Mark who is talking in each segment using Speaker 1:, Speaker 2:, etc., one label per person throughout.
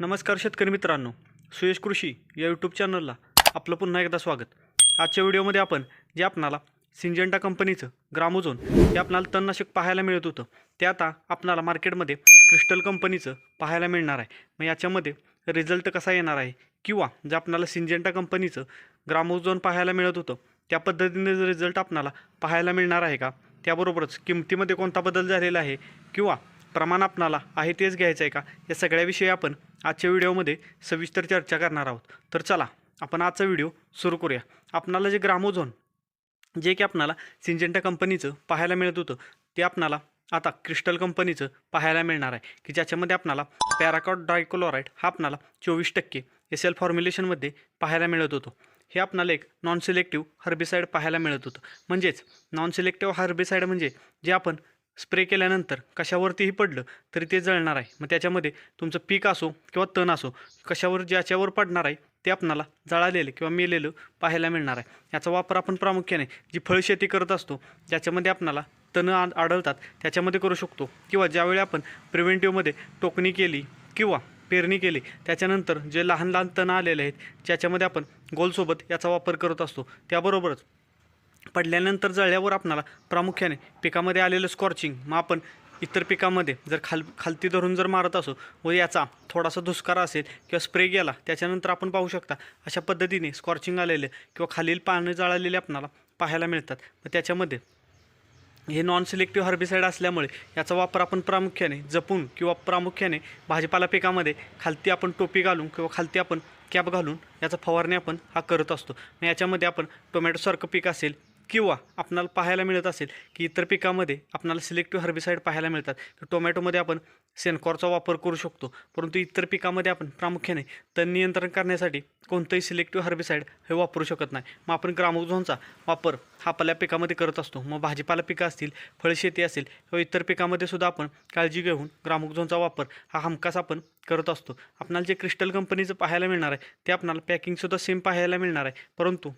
Speaker 1: नमस्कार शेतकरी मित्रांनो सुयश कृषी या यूट्यूब चॅनलला आपलं पुन्हा एकदा स्वागत. आजच्या व्हिडिओमध्ये आपण जे आपणाला सिंजेंटा कंपनीचं ग्रामोझोन हे आपणाला तणनाशक पाहायला मिळत होतं ते आता आपणाला मार्केटमध्ये क्रिस्टल कंपनीचं पाहायला मिळणार आहे. मग याच्यामध्ये रिझल्ट कसा येणार आहे किंवा जे आपणाला सिंजेंटा कंपनीचं ग्रामोझोन पाहायला मिळत होतं त्या पद्धतीने रिझल्ट आपणाला पाहायला मिळणार आहे का? त्याबरोबरच किमतीमध्ये कोणता बदल झालेला आहे किंवा प्रमाण आपणाला आहे तेच घ्यायचं आहे का? या सगळ्याविषयी आपण आजच्या व्हिडिओमध्ये सविस्तर चर्चा करणार आहोत. तर चला आपण आजचा व्हिडिओ सुरू करूया. आपणाला जे ग्रामोझोन जे की आपणाला सिंजेंटा कंपनीचं पाहायला मिळत होतं ते आपणाला आता क्रिस्टल कंपनीचं पाहायला मिळणार आहे. की ज्याच्यामध्ये आपणाला पॅराकॉट डायक्लोराईड हा आपणाला चोवीस टक्के एस एल फॉर्म्युलेशनमध्ये पाहायला मिळत होतं. हे आपणाला एक नॉन सिलेक्टिव्ह हर्बिसाईड पाहायला मिळत होतं. म्हणजेच नॉन सिलेक्टिव्ह हर्बिसाईड म्हणजे जे आपण स्प्रे केल्यानंतर कशावरतीही पडलं तरी ते जळणार आहे. मग त्याच्यामध्ये तुमचं पीक असो किंवा तण असो कशावर ज्याच्यावर पडणार आहे ते आपणाला जळालेलं किंवा मेलेलं पाहायला मिळणार आहे. याचा वापर आपण प्रामुख्याने जी फळशेती करत असतो ज्याच्यामध्ये आपणाला तणं आ- आढळतात. त्याच्यामध्ये करू शकतो. किंवा ज्यावेळी आपण प्रिव्हेंटिव्हमध्ये टोकणी केली किंवा पेरणी केली त्याच्यानंतर जे लहान लहान तण आलेले आहेत ज्याच्यामध्ये आपण गोलसोबत याचा वापर करत असतो त्याबरोबरच पडल्यानंतर जळल्यावर आपणाला प्रामुख्याने पिकामध्ये आलेलं स्कॉर्चिंग मग आपण इतर पिकामध्ये जर खाल खालती धरून जर मारत असो व याचा थोडासा धुस्कारा असेल किंवा स्प्रे गेला त्याच्यानंतर आपण पाहू शकता अशा पद्धतीने स्कॉर्चिंग आलेले किंवा खालील पानं जळालेले आपणाला पाहायला मिळतात. मग त्याच्यामध्ये हे नॉन सिलेक्टिव्ह हर्बिसाईड असल्यामुळे याचा वापर आपण प्रामुख्याने जपून किंवा प्रामुख्याने भाजीपाला पिकामध्ये खालती आपण टोपी घालून किंवा खालती आपण कॅप घालून याचा फवारणी आपण हा करत असतो. मग याच्यामध्ये आपण टोमॅटोसारखं पीक असेल किंवा आपणाला पाहायला मिळत असेल की इतर पिकामध्ये आपणाला सिलेक्टिव्ह हर्बिसाईड पाहायला मिळतात. की टोमॅटोमध्ये आपण सेनकॉरचा वापर करू शकतो. परंतु इतर पिकामध्ये आपण प्रामुख्याने तण नियंत्रण करण्यासाठी कोणतंही सिलेक्टिव्ह हर्बिसाईड हे वापरू शकत नाही. मग आपण ग्रामोझोनचा वापर हा आपल्या पिकामध्ये करत असतो. मग भाजीपाला पिकं असतील फळशेती असेल किंवा इतर पिकामध्ये सुद्धा आपण काळजी घेऊन ग्रामोझोनचा वापर हा हमखास आपण करत असतो. आपणाला जे क्रिस्टल कंपनीचं पाहायला मिळणार आहे ते आपणाला पॅकिंगसुद्धा सेम पाहायला मिळणार आहे. परंतु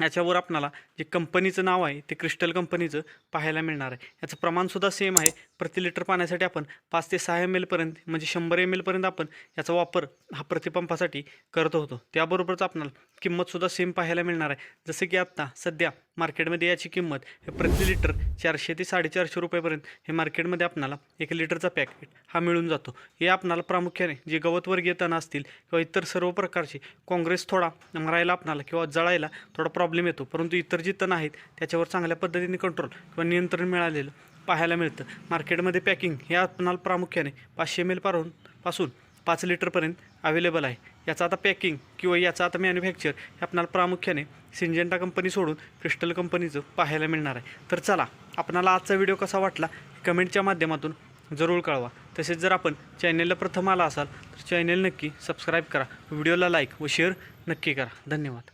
Speaker 1: याच्यावर आपणाला जे कंपनीचं नाव आहे ते क्रिस्टल कंपनीचं पाहायला मिळणार आहे. याचं प्रमाणसुद्धा सेम आहे. प्रति लिटर पाण्यासाठी आपण पाच ते सहा एम एलपर्यंत म्हणजे शंभर एम एलपर्यंत आपण याचा वापर हा प्रतिपंपासाठी करत होतो. त्याबरोबरच आपणाला किंमतसुद्धा सेम पाहायला मिळणार आहे. जसं की आत्ता सध्या मार्केटमध्ये याची किंमत हे प्रति लिटर चारशे ते साडेचारशे रुपयेपर्यंत हे मार्केटमध्ये आपणाला एक लिटरचा पॅकेट हा मिळून जातो. हे आपणाला प्रामुख्याने जे गवतवर्गीय तण असतील किंवा इतर सर्व प्रकारचे काँग्रेस थोडा मरायला आपणाला किंवा जळायला थोडा प्रॉब्लेम येतो. परंतु इतर जी तण आहेत त्याच्यावर चांगल्या पद्धतीने कंट्रोल किंवा नियंत्रण मिळालेलं पाहायला मिळतं. मार्केटमध्ये पॅकिंग हे आपणाला प्रामुख्याने पाचशे एम एलपासून पासून पाच लिटरपर्यंत अवेलेबल आहे. याचं आता पॅकिंग किंवा याचं आता मॅन्युफॅक्चर हे आपणाला प्रामुख्याने सिंजेंटा कंपनी सोडून क्रिस्टल कंपनीचं पाहायला मिळणार आहे. तर चला आपणाला आजचा व्हिडिओ कसा वाटला कमेंटच्या माध्यमातून जरूर कळवा. तसेच जर आपण चॅनेलला प्रथम आला असाल तर चॅनेल नक्की सबस्क्राईब करा. व्हिडिओला लाईक व शेअर नक्की करा. धन्यवाद.